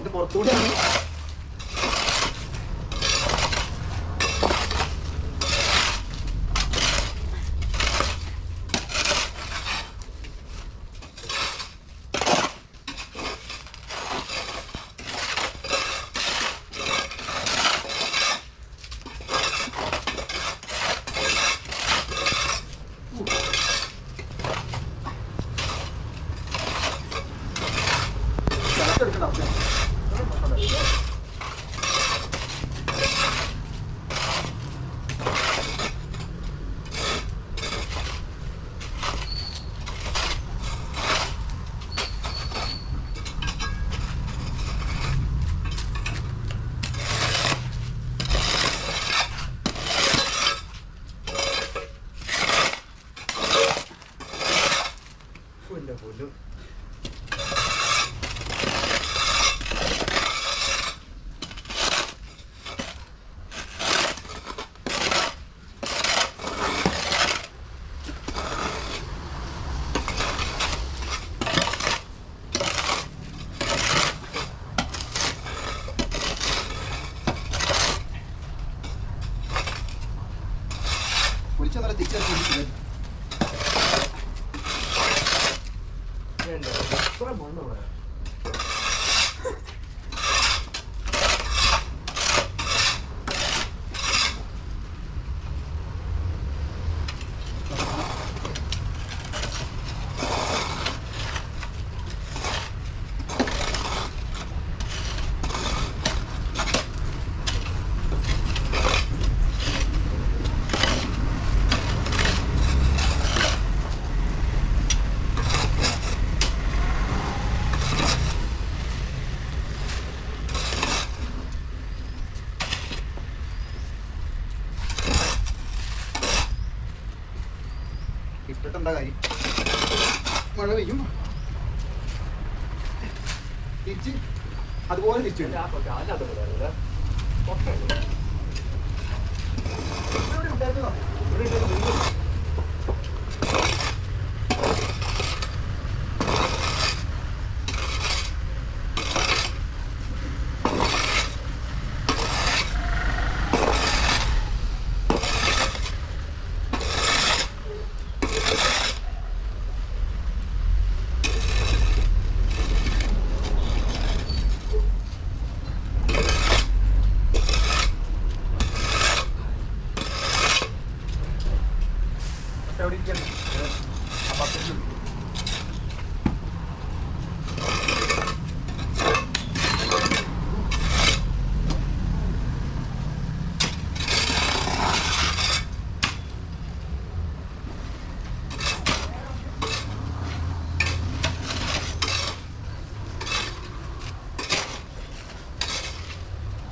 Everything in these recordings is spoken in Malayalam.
ഇത് പുറത്തുകൂടി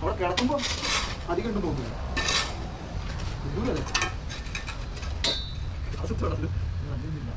അവിടെ കിടക്കുമ്പോ അധികം ഉണ്ടെന്ന് തോന്നുന്നില്ല ദൂരല്ലേ അത് തുടർന്ന് അറിയുന്നില്ല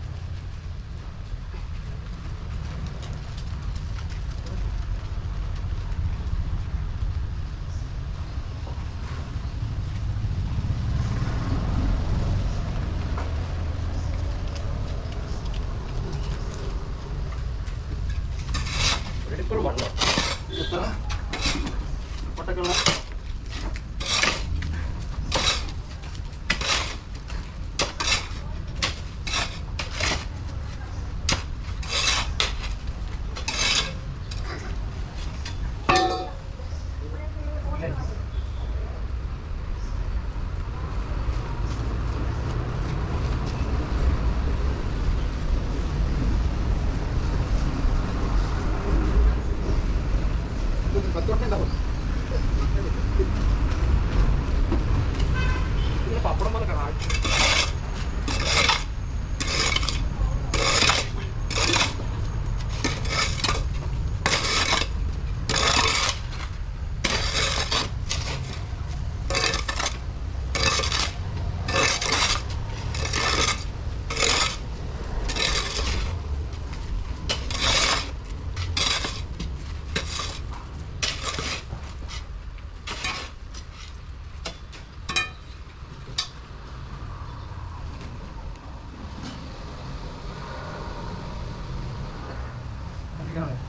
Go ahead.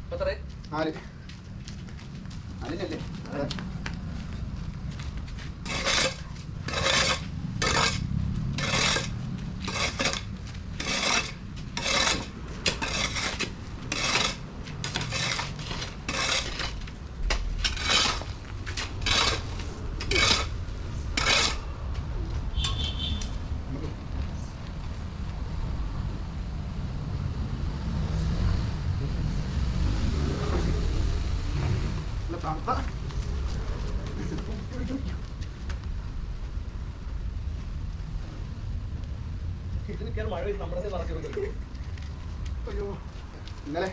ഇപ്പൊ എത്രയായി? നാല് നാലിനല്ലേ അതെ നല്ല തണുത്ത ഇതിനൊക്കെയാണ് മഴ പെയ്ത് നമ്മുടെ അടുത്ത് നടക്കുന്നത്. അയ്യോ ഇന്നലെ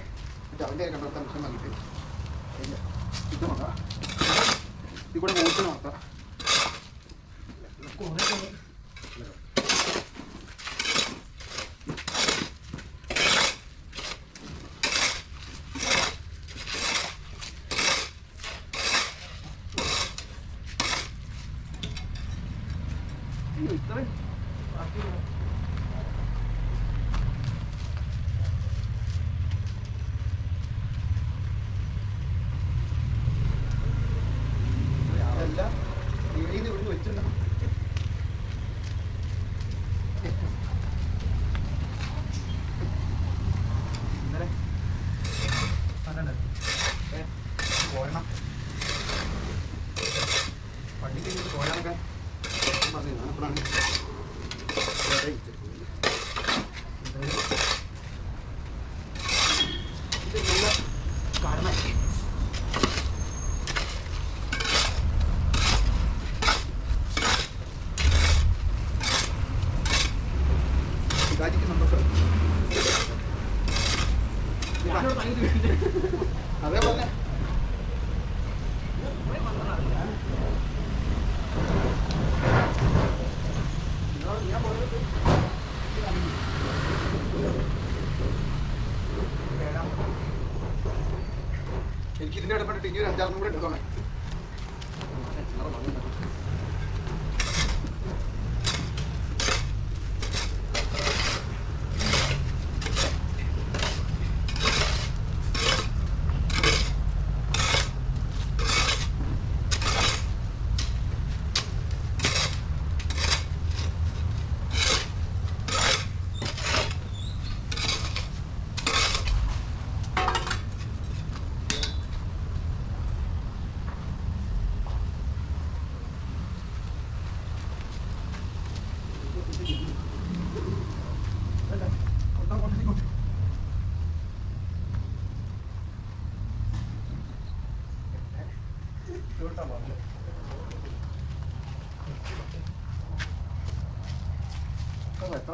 മറ്റേ അവന്റെ മിഷൻ വാങ്ങിയിട്ട്. ഇല്ല ഇത് കൂടെ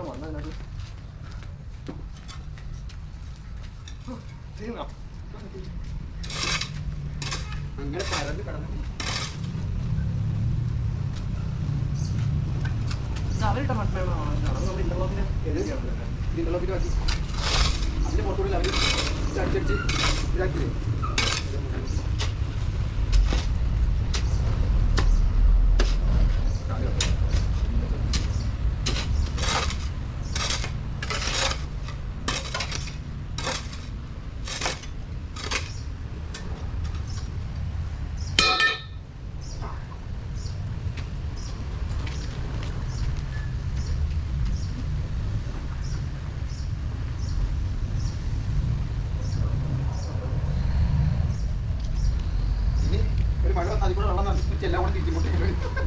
എത്ര മണ്ണതിനകത്ത് അങ്ങനെ പരന്ന് കിടന്നു അവരുടെ മണ്ണാണോ നമ്മൾ ഇന്റർലോക്കിന് ഇതിന്റെ ബാക്കി അതിന്റെ പുറത്തുകൂടി അവർ അടിച്ചടിച്ച് ഇതാക്കില്ലേ വെള്ളം എല്ലാം കൂടെ തിരിച്ചു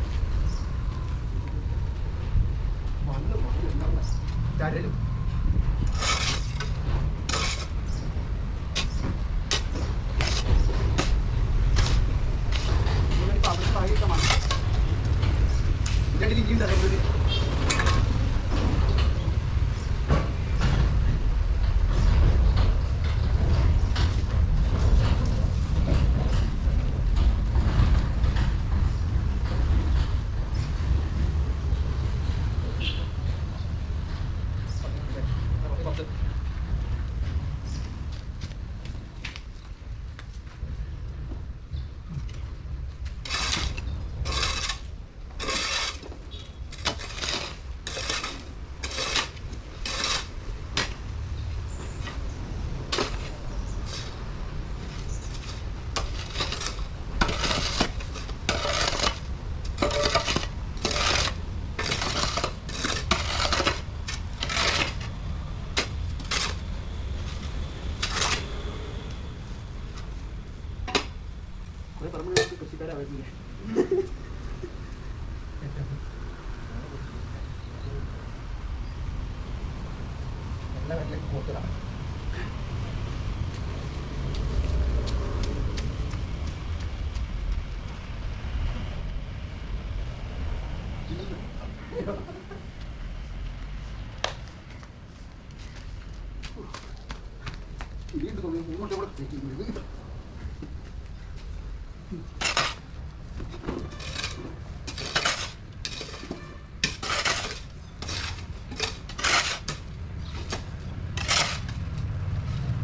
ഇവിടെ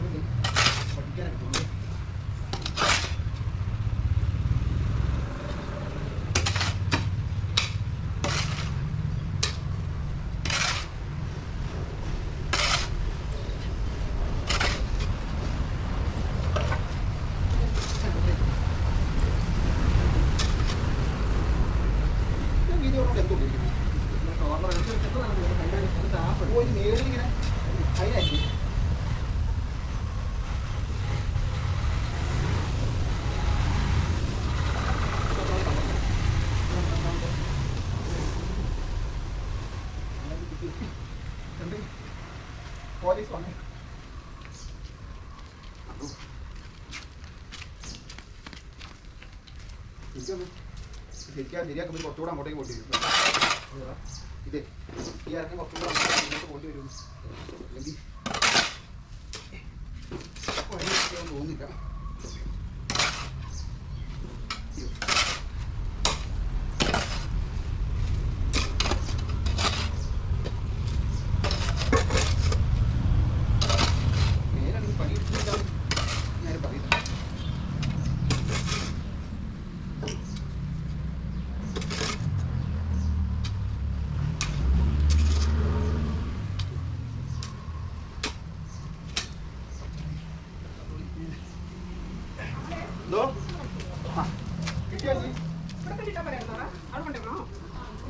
ഇത് പഠിക്കാനൊക്കെ തോന്നുന്നു ഞാൻ വീഡിയോ കൊണ്ട് എന്തോ ഉപയോഗിക്കുന്നു പോയി നേരിങ്ങനെ അതിനായിരിക്കും എന്ത്? പോലീസ് വന്നേ അതോ. എനിക്കൊന്ന് ശരിക്കും ശരിയാക്കുമ്പോൾ കുറച്ചുകൂടെ അങ്ങോട്ടേക്ക് പോണ്ടി വരും. ഇതേ ഈ ഇറക്കി കുറച്ചുകൂടെ അങ്ങോട്ട് വരും. അല്ലെങ്കിൽ തോന്നുന്നില്ല അയ്യോ. നേരാണെങ്കിൽ പണി എടുത്തിട്ടാണ് ഞാൻ പറയുന്നത് എന്തോ ആ കിട്ടിയോ ചേച്ചി ഇവിടെ കിട്ടാൻ പറയാം അവിടെ കൊണ്ടുവരണോ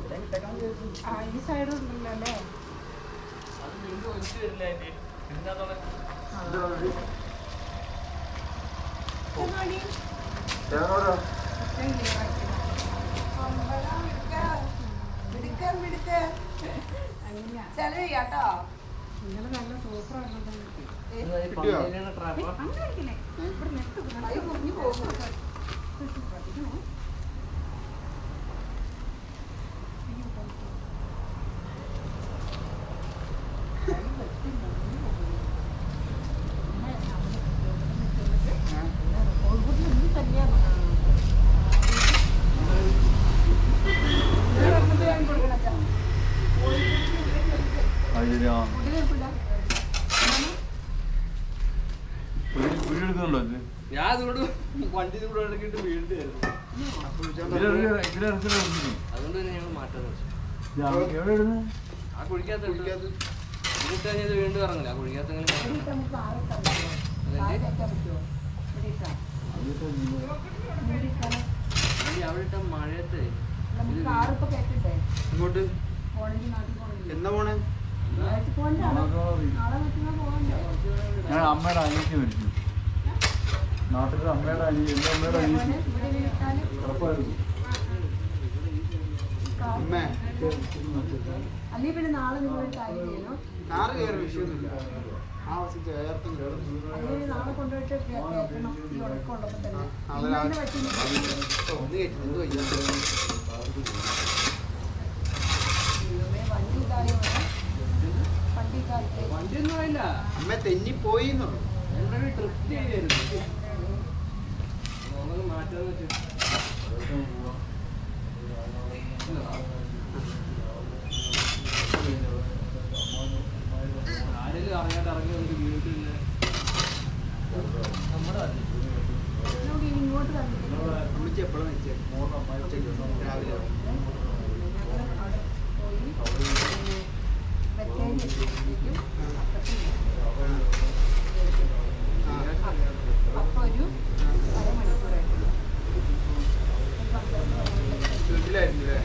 ഞാൻ കിട്ടേക്കാൻ വിചാരിച്ചു. ആ ഈ സൈഡ് ഉണ്ടല്ലോ അല്ലേ അത് വീണ്ടും ഒഴിച്ചു തരില്ല അതിന്റെ ഇതിനകത്തോടെ എന്താ പറയുക? എന്നാടി എവിടെയാ? ഇത്രയും clear ആക്കി. അമ്പടാ, മിടുക്ക. മിടുക്ക, മിടുക്ക. അങ്ങനെയാ. ചെലവ് ചെയ്യാട്ടോ. നിങ്ങൾ നല്ല സൂപ്പർ കിട്ടിയോ? ട്രാപ്പർ അങ്ങനെ അടിക്കില്ലേ ഇവിടെ നെറ്റ് കൈ മുറിഞ്ഞു പോകും പഠിക്കണേ വീടെടുക്കുന്നുണ്ടോ ഇത് ഞാൻ അതുകൊണ്ട് വണ്ടി കൂടെ ഇറക്കിയിട്ട് വീണ്ടും അപ്പൊ വിളിച്ചാൽ ഇതിലെ പറഞ്ഞു. ഇതിലെ ഇറച്ചിട്ട് അതുകൊണ്ട് തന്നെ ഞങ്ങൾ ആ ഇത് വീണ്ടും ഇറങ്ങില്ല ആ അങ്ങനെ അവിടെ ഇട്ട മഴയത്ത് ഇങ്ങോട്ട് എന്നാ പോണേ? ഞാൻ അമ്മയുടെ അനിയത്തി മരിച്ചു നാട്ടിലെ അമ്മയുടെ അനിയത്തി എന്റെ അമ്മയുടെ അനിയത്തി കിടപ്പായിരുന്നു അല്ലെങ്കിൽ പിന്നെ നാളെ നിങ്ങൾ കാര്യം ചെയ്യണം? കാറ് കയറി വിഷയമൊന്നുമില്ല. ആ ദിവസം ചേർത്തും കയറും. അല്ലെങ്കിൽ നാളെ കൊണ്ടുപോയിട്ട് കേൾക്കണം ഈ ഉടക്കമുള്ളപ്പോൾ തന്നെ. അവരാ പറ്റി? ഒന്ന് കയറ്റി എന്ത് വയ്യ ദൈവമേ, വണ്ടി വണ്ടിയൊന്നും ആയില്ല അമ്മ തെന്നിപ്പോയി എന്നുള്ളു ഞങ്ങളൊരു ട്രിപ്പ് വെച്ചു ആരെങ്കിലും അറിയാണ്ട് ഇറങ്ങി ഒരു വീട്ടിൽ നമ്മുടെ വന്നിട്ട് എപ്പോഴും വെച്ചേ രാവിലെ ഞങ്ങൾ അവിടെ പോയി വെച്ചതിന് ശേഷത്തേക്കും അപ്പം ഒരു അരമണിക്കൂറായിട്ട് ഒരു പന്ത്രണ്ട് മണിക്ക് വീട്ടിലായിരുന്നു അല്ലേ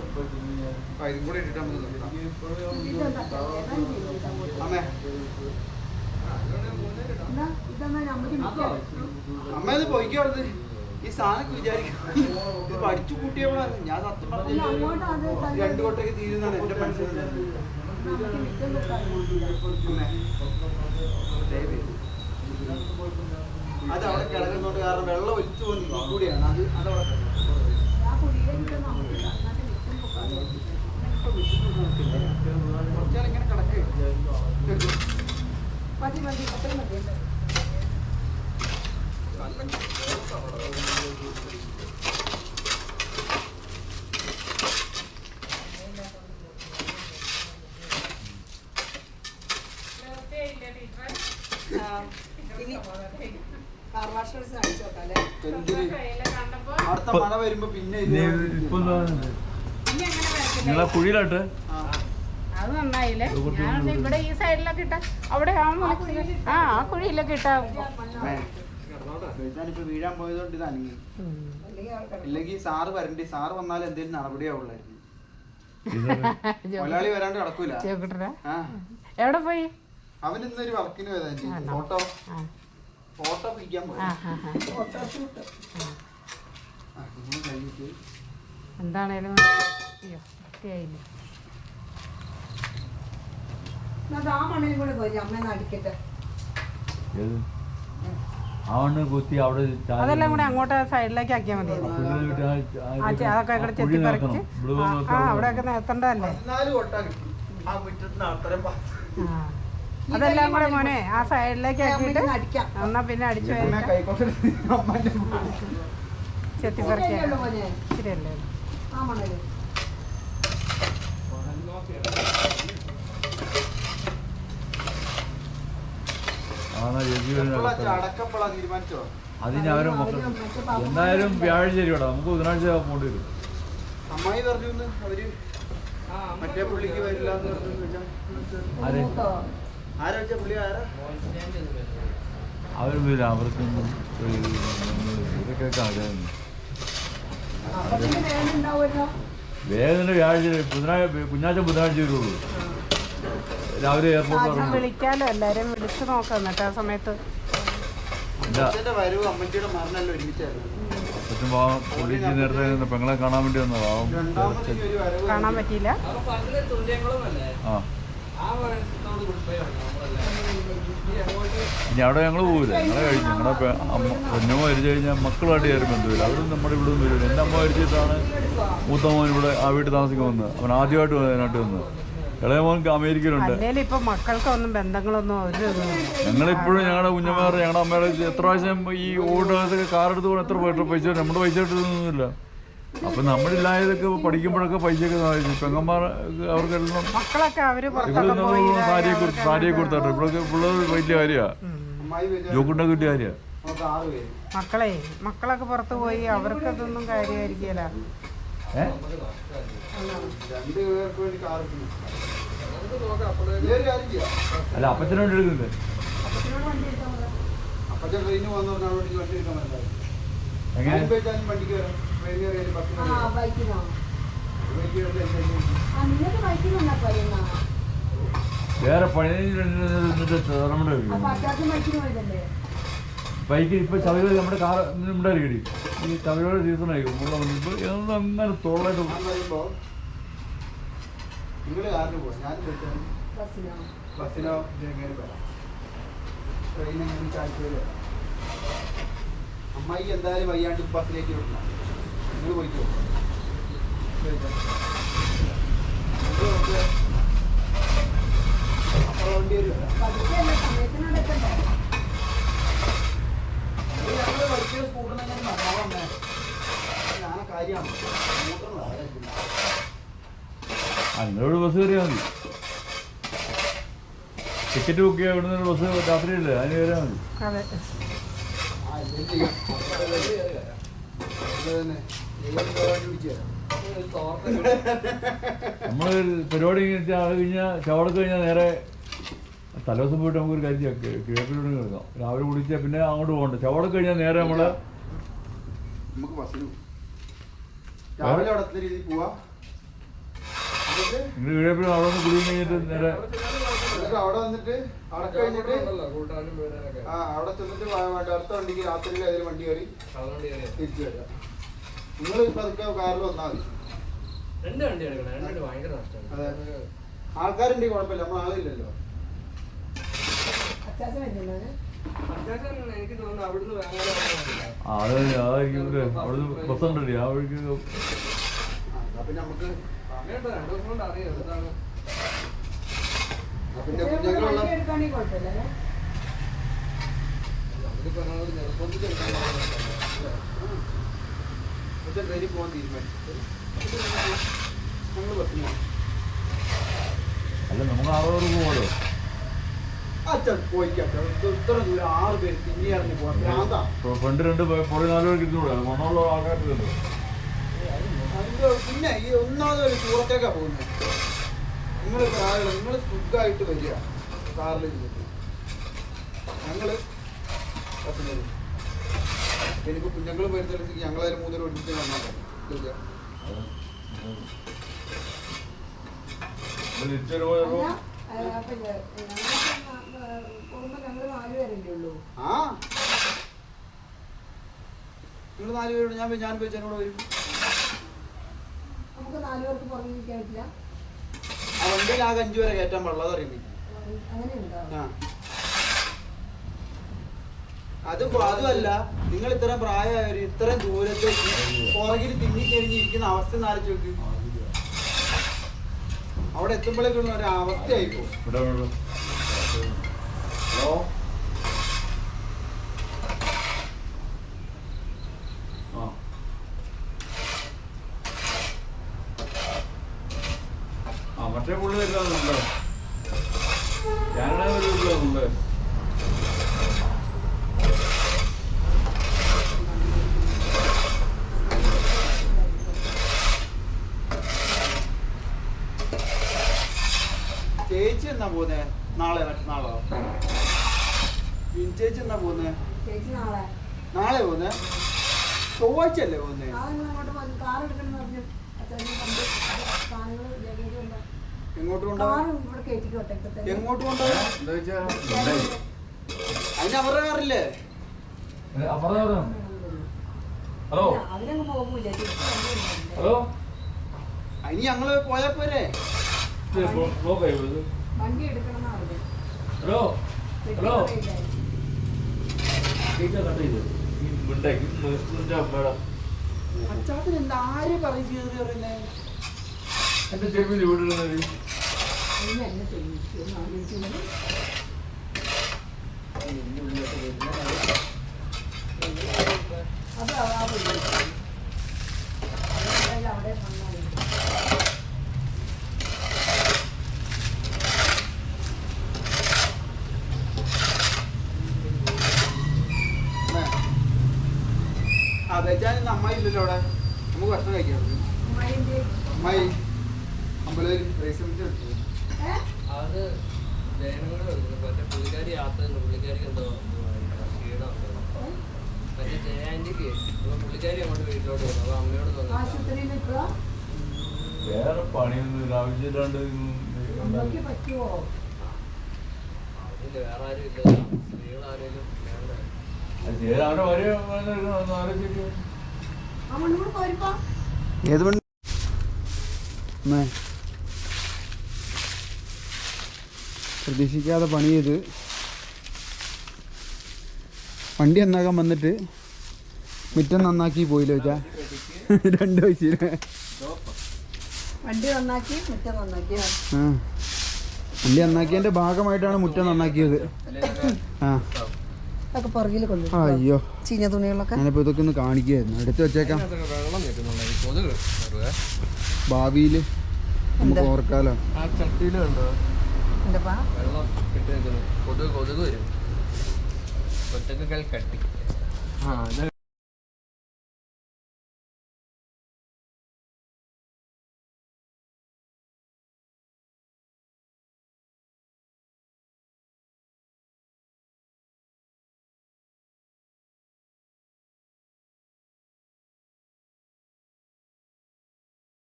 അപ്പൊ ഇതും കൂടെ ഇട്ടിട്ട് നമുക്ക് നിർത്താം. ഇതെന്താ ഏതാണ്ട് ചെയ്തത് അങ്ങോട്ട്. അമ്മേ എന്നാ, ഇതെന്നാ നമുക്ക് നിൽക്കാം. അമ്മ ഇത് പോയിക്കോ അവിടുന്ന്. ഈ സാധനം വിചാരിക്കും. പഠിച്ചു കൂട്ടിയപ്പോഴാണ് ഞാൻ സത്യം പറഞ്ഞു രണ്ടു കൊട്ടൊക്കെ തീരുന്നാണ് എന്റെ ചെയ്ത്. അത് അവിടെ കിടക്കുന്നോണ്ട് കാരണം വെള്ളം ഒലിച്ചു പോകുന്നു കൂടിയാണ്. അത് അതവിടെ ഇങ്ങനെ കിടക്കുക മതി മതി. അത്രയും മതി ആ, ഇനി കാർ വാഷ് അടിച്ചു നോക്കാം അല്ലേ അടുത്ത മഴ വരുമ്പോ പിന്നെ ഇത് ഇനി ഇപ്പൊ എന്താ നിങ്ങളെ കുഴിയിലോട്ട്. അത് നന്നായില്ലേ ഇവിടെ ഈ സൈഡിലൊക്കെ ഇട്ട അവിടെ ആ ആ കുഴിയിലൊക്കെ ഇട്ടാ ഞാനിപ്പോ വീഴാൻ പോയതുകൊണ്ട് ഇത് അനങ്ങി. ഇല്ലെങ്കിൽ സാറ് വരണ്ടേ സാറ് വന്നാൽ എന്തെങ്കിലും നടപടിയാവുള്ളായിരുന്നു. മലയാളി വരാണ്ട് നടക്കൂല. എവിടെ പോയി? അവൻ ഇന്നൊരു വർക്കിന് പോയതാ? ഫോട്ടോ. ഫോട്ടോ പിടിക്കാൻ പോയി എന്താണേലും അയ്യോ വൃത്തിയായില്ലേ? ആ മണ്ണിലും കൂടെ പോയി. അമ്മ അടിക്കട്ടെ. അവണ് കുത്തി അവിടെ അതെല്ലാം കൂടെ അങ്ങോട്ട് സൈഡിലേക്ക് ആക്കിയാൽ മതി. അതൊക്കെ ഇവിടെ ചെത്തി പറിച്ച്. ആ, അവിടെയൊക്കെ നിർത്തണ്ടല്ലേ അതെല്ലാം കൂടെ മോനെ ആ സൈഡിലേക്ക് ആക്കിയിട്ട് എന്നാ പിന്നെ അടിച്ചു ചെത്തി ശരിയല്ലോ പറിക്കാം. മോനെ. ശരിയല്ലേ ആ മണൽ ആണ് തീരുമാനിച്ചോ അതിന് അവർ മക്കൾ എന്തായാലും വ്യാഴാഴ്ച ശരിയോടാ. നമുക്ക് ബുധനാഴ്ച പോകേണ്ടി വരും. അമ്മായി പറഞ്ഞു ഇന്ന് അവർ മറ്റേ പുള്ളിക്ക് വരില്ല എന്ന് പറഞ്ഞു ആര്? മൂത്തോ? ആരാ വെച്ചാ പുള്ളി ആരാ? അവരും വരില്ല. അവർക്കൊന്നും ഒരു ഇതൊക്കെ ഉണ്ടാവുമല്ലോ? വേദന വ്യാഴാഴ്ച ബുധനാഴ്ച കുഞ്ഞാഴ്ച ബുധനാഴ്ച വരുള്ളൂ. രാവിലെ എയർപോർട്ടിൽ വിളിക്കാലോ എല്ലാരും വിളിച്ചു നോക്കാം എന്നിട്ട് ആ സമയത്ത്. അച്ഛൻ പാവം നേരത്തെ പെങ്ങളെ കാണാൻ വേണ്ടി വന്നു പാവം. കാണാൻ പറ്റിയില്ല? ആ ഇനി അവിടെ ഞങ്ങൾ പോകില്ല ഞങ്ങളെ കഴിഞ്ഞു ഞങ്ങളുടെ പൊന്നമ്മ മരിച്ചു കഴിഞ്ഞാൽ മക്കളുമായിട്ട് കയറി ബന്ധമില്ല അവരും നമ്മുടെ ഇവിടെ ഒന്നും വരില്ല. എന്റെ അമ്മ മരിച്ചിട്ടാണ് മൂത്ത മോൻ ഇവിടെ ആ വീട്ടിൽ താമസിക്കാൻ വന്നത്. അവൻ ആദ്യമായിട്ട് അതിനായിട്ട് വന്നത്. ഇളയ അമേരിക്കയിലുണ്ട്. അല്ലേലും ഇപ്പൊ മക്കൾക്കൊന്നും ബന്ധങ്ങളൊന്നും ഒരു ഇതുമില്ല. ഞങ്ങളിപ്പോഴും ഞങ്ങളുടെ കുഞ്ഞമ്മമാർ ഞങ്ങളുടെ അമ്മയുടെ എത്ര പ്രാവശ്യം ഈ ഓടുകൾക്ക് കാറെടുത്ത് പോകണം എത്ര പൈസ പൈസ നമ്മുടെ പൈസ കിട്ടുന്നൊന്നുമില്ല. അപ്പൊ നമ്മളില്ലായതൊക്കെ പഠിക്കുമ്പോഴൊക്കെ പൈസയൊക്കെ പെങ്ങന്മാർ അവർക്കെല്ലാം സാരിയെ കൊടുത്ത് സാരിയെ കൊടുത്താട്ടോ. ഇവിടെ പിള്ളേർ വലിയ കാര്യമാണ് ജോക്കുണ്ടൊക്കെ വലിയ കാര്യമാണ് മക്കളെ മക്കളൊക്കെ പുറത്ത് പോയി അവർക്കതൊന്നും കാര്യമായിരിക്കില്ല അല്ല അപ്പച്ചനെ വേണ്ടി എടുക്കുന്നില്ലേ അപ്പത്തിനോട് വണ്ടി. അപ്പച്ചൻ ട്രെയിന് പോകുന്ന പറഞ്ഞാൽ അവിടെ എടുക്കാൻ പറ്റില്ല എങ്ങനെ വണ്ടിക്ക് വരാം ട്രെയിൻ കയറിയാലും വേറെ പഴയ നമ്മുടെ ബൈക്ക് ഇപ്പൊ ശബരിമല നമ്മുടെ കാർ നമ്മുടെ അരികടി ഈ ശബരിമല സീസൺ മുള്ള ഇപ്പൊ ഇതൊന്നും അങ്ങനെ തൊള്ളായിട്ട് പറ്റാൻ ബസ്സിനോ? എങ്ങനെ വരാം ട്രെയിൻ എങ്ങനെ കാഴ്ച വരാം അമ്മായിക്ക് എന്തായാലും വയ്യാണ്ട് ബസ്സിലേക്ക് വിടണം. നിങ്ങൾ പോയിക്കോ അപ്പോൾ വണ്ടി വരും പതുക്കെയല്ല സമയത്തിനോട് എത്തണ്ടേ ഞങ്ങൾ പഠിക്കുന്ന സ്കൂട്ടറിനെ നന്നാവണ്ടേ ഞാൻ കാര്യമാണ് സ്കൂട്ടറിന് അതിനോട് ബസ് കയറിയാൽ മതി ടിക്കറ്റ് ബുക്ക് ചെയ്യാൻ ഇവിടുന്ന് ഒരു ബസ് രാത്രിയില്ലേ? അതിന് വരാൻ മതി. അതെ. ഏത് പരിപാടി നമ്മൾ കഴിഞ്ഞാൽ അത് കഴിഞ്ഞാൽ ചവടക്ക് കഴിഞ്ഞാൽ നേരെ തലേദിവസം പോയിട്ട് നമുക്കൊരു കാര്യം കിഴക്കിലൂടെ കിടക്കാം. രാവിലെ കുടിച്ചാൽ പിന്നെ അങ്ങോട്ട് പോകണ്ട. ചവടക്ക് കഴിഞ്ഞാൽ നേരെ നമ്മൾ നമുക്ക് ബസ്സിന് രാവിലെ അവിടെ രീതിയിൽ പോവാം. നിങ്ങൾ കഴിയപ്പോഴും അവിടെ നിന്ന് കുളിയും കഴിഞ്ഞിട്ട് നേരെ എന്നിട്ട് അവിടെ വന്നിട്ട് അവിടെ കഴിഞ്ഞിട്ട് ആ അവിടെ ചെന്നിട്ട് അടുത്ത വണ്ടിക്ക് രാത്രി അതിൽ വണ്ടി കയറി തിരിച്ചു വരിക നിങ്ങൾ പതുക്കെ കാറിൽ വന്നാൽ മതി. രണ്ട് വണ്ടി എടുക്കണം. രണ്ട് വണ്ടി ഭയങ്കര അതെ. നഷ്ടമാണ് ആൾക്കാരുണ്ടെങ്കിൽ കുഴപ്പമില്ല. നമ്മൾ ആളില്ലല്ലോ. എനിക്ക് തോന്നുന്നു അവിടുന്ന് വേറെ വന്നില്ല ആൾ അതായിരിക്കും ഇല്ലേ? അവിടുന്ന് ബസ് ഉണ്ടല്ലേ ആ വഴിക്ക് പിന്നെ നമുക്ക് സമയമുണ്ട്. രണ്ടു ദിവസം കൊണ്ട് അറിയാം. എന്താണ്? പിന്നെ കുഞ്ഞുങ്ങളുള്ള വണ്ടി എടുക്കുകയാണെങ്കിൽ കുഴപ്പമില്ല അല്ലേ? പറഞ്ഞത് നിർബന്ധിച്ച് ട്രെയിനിൽ പോകാൻ തീരുമാനിച്ചു ഞങ്ങൾ ബസ്സിന് പോകാം. അല്ല നമുക്ക് ആറോട് പോകാലോ അച്ഛൻ പോയിക്കാം ഇത്ര ദൂരം ആറ് പേര് തിങ്ങി ഇറങ്ങി പോകാം ഭ്രാന്താ രണ്ട് പോയി പുറകെ നാല് പേർക്ക് ഇരുന്നൂടെ? മണ്ണുള്ള ആൾക്കാർ പിന്നെ ഈ ഒന്നാമത് ദൂരത്തേക്കാണ് പോകുന്നത്. നിങ്ങൾ കാറിൽ നിങ്ങൾ സുഖമായിട്ട് വരിക. കാറിൽ ഇരുന്നിട്ട്. വരും എനിക്ക് കുഞ്ഞുങ്ങൾ വരുന്നില്ല ഞങ്ങളതിൽ മൂന്നര ഒടിച്ചിട്ട് വന്നാൽ മതി. ആ, നിങ്ങൾ നാല് പേരോട് ഞാൻ ഞാൻ പോയി ചേനോട് വരും. നമുക്ക് നാലുപേർക്ക് പുറകിരിക്കാൻ പറ്റില്ല. ആ വണ്ടിയിൽ അഞ്ചു വരെ കയറ്റാൻ പാടില്ല അതറിയാം അങ്ങനെ ഉണ്ടാവും ആ. അത് അതുമല്ല നിങ്ങൾ ഇത്തരം പ്രായമായവർ ഇത്രയും ദൂരത്തേക്ക് പുറകിൽ തിങ്ങി കഴിഞ്ഞിരിക്കുന്ന അവസ്ഥ ഒന്ന് ആലോചിച്ച് നോക്ക്. അവിടെ എത്തുമ്പോഴേക്കുള്ള ഒരു അവസ്ഥയായി പോകും. ഇവിടെ ഇവിടെ. ഹലോ ആ ആ മറ്റേ പുള്ളി വരുന്നുണ്ട് ഞാനാണ് ഒരു വീട്ടിലുണ്ട് ചേച്ചി എന്നാ പോന്നെ നാളെ മറ്റന്നാളോ ചേച്ചി എന്നാ പോന്നെ ചേച്ചി നാളെ നാളെ പോന്നെ ചൊവ്വാഴ്ച അല്ലേ പോന്നെ നാളെ നിങ്ങൾ അങ്ങോട്ട് വന്ന് കാർ എടുക്കണം പറഞ്ഞു അച്ഛനും കണ്ട് സാധനങ്ങൾ ലഗേജ് ഉണ്ട് എങ്ങോട്ട് ഇവിടെ തന്നെ എങ്ങോട്ട് അതിന് അവരുടെ കാറില്ലേ? ഹലോ? ഹലോ? അതിന് ഞങ്ങൾ പോയാ പോരെ. ഹലോ? ഹലോ? അച്ചാത്തിന് എന്താ ആര് പറയും ചെയ്തത് പറയുന്നേ എന്റെ ചെവിയിൽ വീടുള്ളത് ഇനി എന്നെ ചെയ്യിച്ചു എന്ന് ആലോചിച്ചത്. അത് ആ- അവിടെ. അതെ ഞാൻ അമ്മായി ഇല്ലല്ലോ അവിടെ നമുക്ക് ഭക്ഷണം കഴിക്കാം അമ്മായി അമ്പലത്തിൽ റേസ് എടുത്തു? അത് ജനങ്ങൾ മറ്റേ പുള്ളിക്കാരി യാത്ര പുള്ളിക്കാരി എന്തോ മറ്റേ ജയാന്റിക്ക് പുള്ളിക്കാരി അങ്ങോട്ട് വീട്ടിലോട്ട് പോകുന്നു അപ്പൊ അമ്മയോട് തോന്നുന്നു വേറെ പണിയൊന്നും ആവശ്യമില്ലാണ്ട് പറ്റുമോ അതില്ല വേറെ ആരും ഇല്ല. സ്ത്രീകൾ ആരെങ്കിലും വേണ്ട? ഏത് വണ്ടി? പ്രതീക്ഷിക്കാതെ പണി ചെയ്ത് വണ്ടി നന്നാക്കാൻ വന്നിട്ട് മുറ്റം നന്നാക്കി പോയില്ല വെച്ചാ? രണ്ട് വയസ്സിൽ വണ്ടി നന്നാക്കി മുറ്റം നന്നാക്കി. ആ. വണ്ടി നന്നാക്കിയതിന്റെ ഭാഗമായിട്ടാണ് മുറ്റം നന്നാക്കിയത്. ആ. അയ്യോ. ചീഞ്ഞ തുണികളൊക്കെ. ഞാനിപ്പോ ഇതൊക്കെ ഒന്ന് കാണിക്കായിരുന്നു എടുത്തു വെച്ചേക്കാം. ഭാവിയിൽ നമുക്ക് ഓർക്കാലോ. ആ ചട്ടിയിലുണ്ടോ വെള്ളം നിൽക്കുന്നു കൊതുക് കൊതുക് വരും. കൊതുക്കുകൾ കട്ടി. ആ